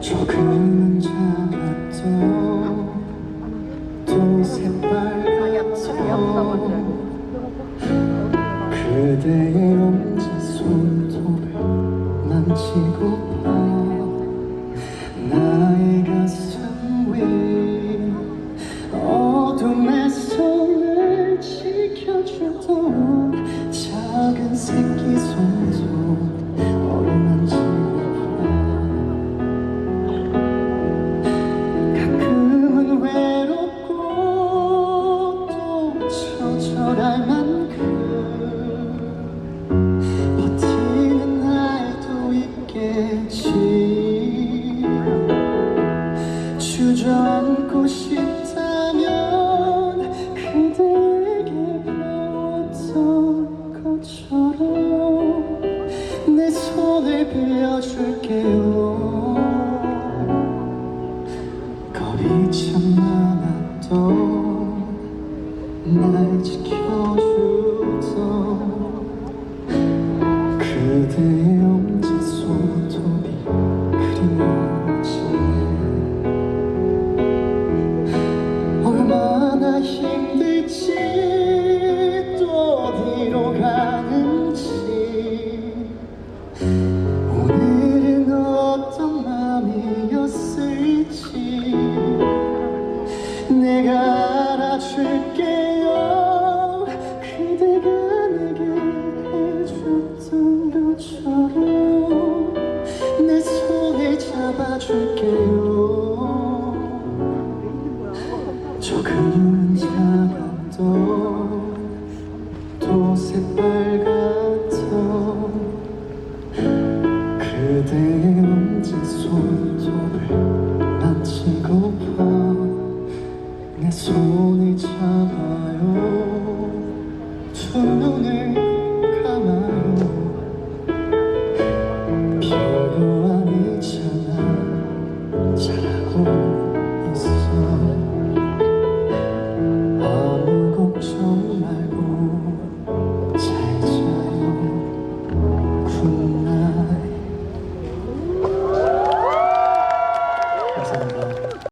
조금은 작았죠 또 새빨갛죠 그대의 엄지 손톱을 만지고 봐 지켜주던 작은 새끼 손도 어루만지고파 가끔은 외롭고 또 처절할 만큼 버티는 날도 있겠지 빌려줄게요 겁이 참 많았던 날 지켜주던 그대 것처럼 내 손을 잡아줄게요. 조금은 작았던 또 새빨갛던 그대의 엄지 손톱을 만지고파 내손